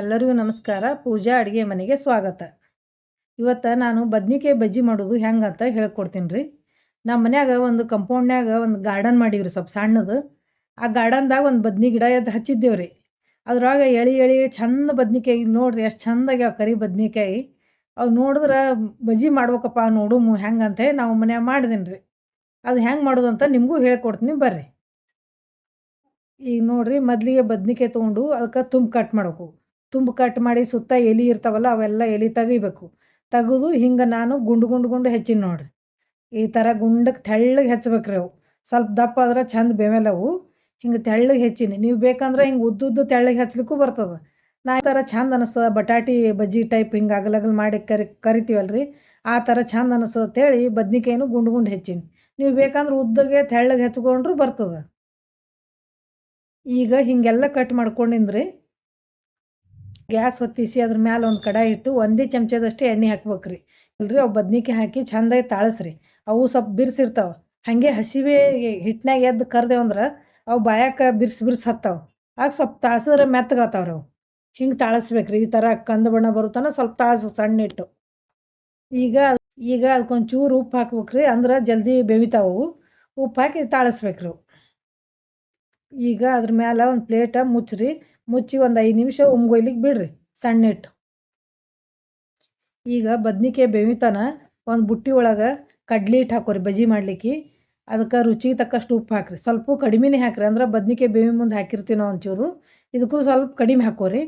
ಎಲ್ಲರಿಗೂ ನಮಸ್ಕಾರ. ಪೂಜಾ ಅಡುಗೆ ಮನೆಗೆ ಸ್ವಾಗತ. ಇವತ್ತು ನಾನು ಬದ್ನಿಕಾಯಿ ಬಜ್ಜಿ ಮಾಡೋದು ಹೆಂಗಂತ ಹೇಳ್ಕೊಡ್ತೀನಿ ರೀ ನಮ್ಮ ಮನ್ಯಾಗ ಒಂದು ಕಂಪೌಂಡ್ನ್ಯಾಗ ಒಂದು ಗಾರ್ಡನ್ ಮಾಡೀವ್ರಿ ಸ್ವಲ್ಪ ಸಣ್ಣದು. ಆ ಗಾರ್ಡನ್ದಾಗ ಒಂದು ಬದ್ನಿ ಗಿಡ ಎದ್ದು ಹಚ್ಚಿದ್ದೇವೆ ರೀ ಅದ್ರೊಳಗೆ ಎಳಿ ಎಳಿ ಚಂದ ಬದ್ನಿಕಾಯಿ ನೋಡ್ರಿ ಎಷ್ಟು ಚಂದಾಗ್ಯಾವ ಕರಿ ಬದ್ನಿಕಾಯಿ. ಅವು ನೋಡಿದ್ರೆ ಬಜ್ಜಿ ಮಾಡ್ಬೇಕಪ್ಪ ನೋಡುಮು ಹೆಂಗಂತ ಹೇಳಿ ನಾವು ಮನ್ಯಾಗ ಮಾಡಿದೀನಿ ರೀ ಅದು ಹೆಂಗೆ ಮಾಡೋದು ಅಂತ ನಿಮಗೂ ಹೇಳ್ಕೊಡ್ತೀನಿ ಬರ್ರಿ. ಈಗ ನೋಡ್ರಿ ಮೊದಲಿಗೆ ಬದ್ನಿಕಾಯಿ ತೊಗೊಂಡು ಅದಕ್ಕೆ ತುಂಬ ಕಟ್ ಮಾಡಬೇಕು. ತುಂಬು ಕಟ್ ಮಾಡಿ ಸುತ್ತ ಎಲೆ ಇರ್ತಾವಲ್ಲ, ಅವೆಲ್ಲ ಎಲೆ ತೆಗಿಬೇಕು. ತೆಗೆದು ಹಿಂಗೆ ನಾನು ಗುಂಡು ಗುಂಡು ಗುಂಡು ಹೆಚ್ಚಿನಿ ನೋಡ್ರಿ. ಈ ಥರ ಗುಂಡಕ್ಕೆ ತೆಳ್ಳಗೆ ಹೆಚ್ಚಬೇಕ್ರಿ ಅವು. ಸ್ವಲ್ಪ ದಪ್ಪ ಆದ್ರೆ ಚಂದ ಬೆಮೆಲವು ಹಿಂಗೆ ತೆಳ್ಳಗೆ ಹೆಚ್ಚಿನಿ. ನೀವು ಬೇಕಂದ್ರೆ ಹಿಂಗೆ ಉದ್ದುದ್ದು ತೆಳ್ಳಗೆ ಹಚ್ಲಿಕ್ಕೂ ಬರ್ತದೆ. ನಾ ಈ ಥರ ಚಂದ ಅನಿಸ್ತದೆ. ಬಟಾಟಿ ಬಜ್ಜಿ ಟೈಪ್ ಹಿಂಗೆ ಅಗಲಗಲ್ ಮಾಡಿ ಕರಿ ಕರಿತೀವಲ್ಲ ಆ ಥರ ಚಂದ ಅನಿಸ್ತದೆ ಅಂತೇಳಿ ಬದ್ನಿಕಾಯಿನೂ ಗುಂಡು ಗುಂಡು ಹೆಚ್ಚಿನಿ. ನೀವು ಬೇಕಂದ್ರೆ ಉದ್ದಗೆ ತೆಳ್ಳಗೆ ಹೆಚ್ಕೊಂಡ್ರು ಬರ್ತದೆ. ಈಗ ಹೀಗೆಲ್ಲ ಕಟ್ ಮಾಡ್ಕೊಂಡಿಂದ್ರಿ. ಗ್ಯಾಸ್ ಹೊತ್ತಿಸಿ ಅದ್ರ ಮ್ಯಾಲ್ ಒಂದು ಕಡಾಯಿ ಇಟ್ಟು ಒಂದೇ ಚಮಚದಷ್ಟು ಎಣ್ಣೆ ಹಾಕ್ಬೇಕ್ರಿ. ಇಲ್ರಿ ಅವು ಬದ್ನಿಕಾಯಿ ಹಾಕಿ ಚಂದಾಗಿ ತಾಳಸ್ರಿ. ಅವು ಸ್ವಲ್ಪ ಬಿರ್ಸಿರ್ತಾವೆ. ಹಂಗೆ ಹಸಿವೆ ಹಿಟ್ನಾಗ ಎದ್ದು ಅಂದ್ರೆ ಅವು ಬಾಯಾಕ ಬಿರ್ಸಿ ಬಿರ್ಸ್ ಹತ್ತಾವ. ಆಗ ಸ್ವಲ್ಪ ತಾಳ್ಸಿದ್ರೆ ಮೆತ್ತಗತ್ತಾವ್ರಿ ಅವು. ಹಿಂಗೆ ತಾಳಸ್ಬೇಕ್ರಿ. ಈ ಥರ ಕಂದು ಬಣ್ಣ ಬರುತ್ತಾನ ಸ್ವಲ್ಪ ತಾಳ್ಸ್ಬೇಕು ಸಣ್ಣ ಇಟ್ಟು. ಈಗ ಈಗ ಅದಕ್ಕೊಂದು ಚೂರು ಉಪ್ಪು ಹಾಕ್ಬೇಕ್ರಿ. ಅಂದ್ರೆ ಜಲ್ದಿ ಬೆವಿತಾವು ಉಪ್ಪು ಹಾಕಿ ತಾಳಿಸ್ಬೇಕ್ರಿ ಈಗ ಅದ್ರ ಮ್ಯಾಲ ಒಂದು ಪ್ಲೇಟ ಮುಚ್ಚ್ರಿ ಮುಚ್ಚಿ ಒಂದು ಐದು ನಿಮಿಷ ಉಮ್ಗೊಯ್ಲಿಕ್ಕೆ ಬಿಡ್ರಿ ಸಣ್ಣ ಇಟ್ಟು ಈಗ ಬದ್ನಿಕಾಯಿ ಬೇವಿತನ ಒಂದು ಬುಟ್ಟಿ ಒಳಗೆ ಕಡ್ಲಿ ಹಿಟ್ಟು ಹಾಕೋರಿ ಬಜ್ಜಿ ಮಾಡ್ಲಿಕ್ಕೆ. ಅದಕ್ಕೆ ರುಚಿಗೆ ತಕ್ಕಷ್ಟು ಉಪ್ಪು ಹಾಕ್ರಿ. ಸ್ವಲ್ಪ ಕಡಿಮೆನೇ ಹಾಕ್ರಿ. ಅಂದ್ರೆ ಬದ್ನಿಕಾಯಿ ಬೇವಿ ಮುಂದೆ ಹಾಕಿರ್ತೀವಿ ನಾವು ಒಂಚೂರು. ಇದಕ್ಕೂ ಸ್ವಲ್ಪ ಕಡಿಮೆ ಹಾಕೋರಿ.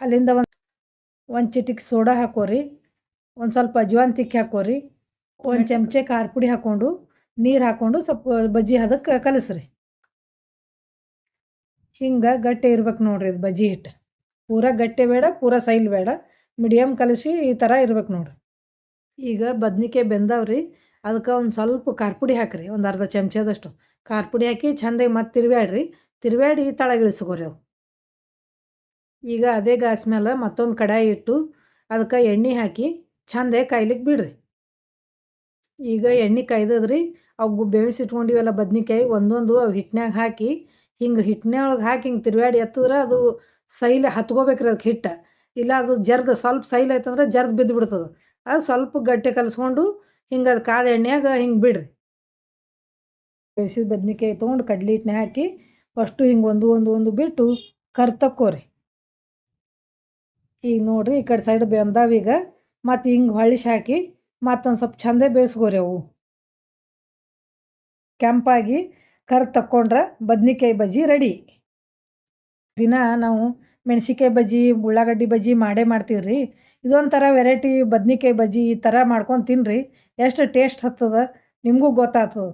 ಅಲ್ಲಿಂದ ಒಂದು ಒಂದು ಚಿಟಿಕ್ ಸೋಡಾ ಹಾಕೋರಿ. ಒಂದು ಸ್ವಲ್ಪ ಅಜ್ವಾನ್ ತಿಕ್ಕಿ ಹಾಕೋರಿ. ಒಂದು ಚಮಚೆ ಖಾರ ಪುಡಿ ಹಾಕ್ಕೊಂಡು ನೀರು ಹಾಕ್ಕೊಂಡು ಸ್ವಲ್ಪ ಬಜ್ಜಿ ಅದಕ್ಕೆ ಕಲಸ್ರಿ. ಹಿಂಗೆ ಗಟ್ಟಿ ಇರ್ಬೇಕು ನೋಡ್ರಿ ಇದು ಬಜ್ಜಿ ಹಿಟ್ಟು ಪೂರ ಗಟ್ಟಿ ಬೇಡ, ಪೂರ ಸೈಲ್ ಬೇಡ. ಮೀಡಿಯಮ್ ಕಲಸಿ ಈ ಥರ ಇರ್ಬೇಕು ನೋಡ್ರಿ. ಈಗ ಬದ್ನಿಕಾಯಿ ಬೆಂದವ್ರಿ ಅದಕ್ಕೆ ಒಂದು ಸ್ವಲ್ಪ ಖಾರ ಪುಡಿ ಹಾಕಿರಿ, ಒಂದು ಅರ್ಧ ಚಮಚದಷ್ಟು. ಖಾರ ಹಾಕಿ ಚಂದಾಗಿ ಮತ್ತೆ ತಿರ್ವ್ಯಾಡ್ರಿ. ತಿರ್ವ್ಯಾಡಿ ತಳಗಿಳಿಸ್ಕೋರಿ ಅವು. ಈಗ ಅದೇ ಗ್ಯಾಸ್ ಮೇಲೆ ಮತ್ತೊಂದು ಕಡಾಯಿ ಇಟ್ಟು ಅದಕ್ಕೆ ಎಣ್ಣೆ ಹಾಕಿ ಚಂದಾಗಿ ಕಾಯ್ಲಿಕ್ಕೆ ಬಿಡ್ರಿ. ಈಗ ಎಣ್ಣೆ ಕಾಯ್ದದ್ರಿ, ಅವು ಬೇವಿಸಿಟ್ಕೊಂಡಿವಲ್ಲ ಬದ್ನಿಕಾಯಿ, ಒಂದೊಂದು ಅವು ಹಿಟ್ಟಿನಾಗ ಹಾಕಿ ಹಿಂಗೆ ಹಿಟ್ಟಿನೊಳಗೆ ಹಾಕಿ ಹಿಂಗೆ ತಿರ್ವ್ಯಾಡಿ ಎತ್ತಿದ್ರೆ ಅದು ಸೈಲ್ ಹತ್ಕೋಬೇಕ್ರಿ ಅದಕ್ಕೆ ಹಿಟ್ಟು. ಇಲ್ಲ ಅದು ಜರ್ದು ಸ್ವಲ್ಪ ಸೈಲ್ ಆಯ್ತಂದ್ರೆ ಜರ್ದು ಬಿದ್ದು ಬಿಡ್ತದೆ ಅದು ಸ್ವಲ್ಪ ಗಟ್ಟಿ ಕಲಿಸ್ಕೊಂಡು ಹಿಂಗೆ ಅದು ಕಾದ ಎಣ್ಣೆಯಾಗ ಹಿಂಗೆ ಬಿಡ್ರಿ. ಬೇಯಿಸಿದ ಬದ್ನಿಕಾಯಿ ತೊಗೊಂಡು ಕಡ್ಲಿ ಹಿಟ್ಟನ್ನ ಹಾಕಿ ಫಸ್ಟು ಹಿಂಗೆ ಒಂದು ಒಂದು ಒಂದು ಬಿಟ್ಟು ಕರ್ ತಕ್ಕೋರಿ. ಈಗ ನೋಡ್ರಿ ಈ ಕಡೆ ಸೈಡ್ ಬೆಂದಾವ ಈಗ. ಮತ್ತು ಹಿಂಗೆ ಹೊಳಿಸಿ ಹಾಕಿ ಮತ್ತೊಂದು ಸ್ವಲ್ಪ ಚಂದೇ ಬೇಯಿಸ್ಕೋರಿ ಅವು. ಕೆಂಪಾಗಿ ಕರ್ ತಕ್ಕೊಂಡ್ರೆ ಬದ್ನಿಕಾಯಿ ಬಜ್ಜಿ ರೆಡಿ. ದಿನ ನಾವು ಮೆಣಸಿಕಾಯಿ ಬಜ್ಜಿ, ಉಳ್ಳಾಗಡ್ಡಿ ಬಜ್ಜಿ ಮಾಡೇ ಮಾಡ್ತೀವಿ ರೀ ಇದೊಂಥರ ವೆರೈಟಿ ಬದ್ನಿಕಾಯಿ ಬಜ್ಜಿ ಈ ಥರ ಮಾಡ್ಕೊಂಡು ತಿನ್ನಿರಿ ಎಷ್ಟು ಟೇಸ್ಟ್ ಹತ್ತದ? ನಿಮಗೂ ಗೊತ್ತಾಗ್ತದೆ.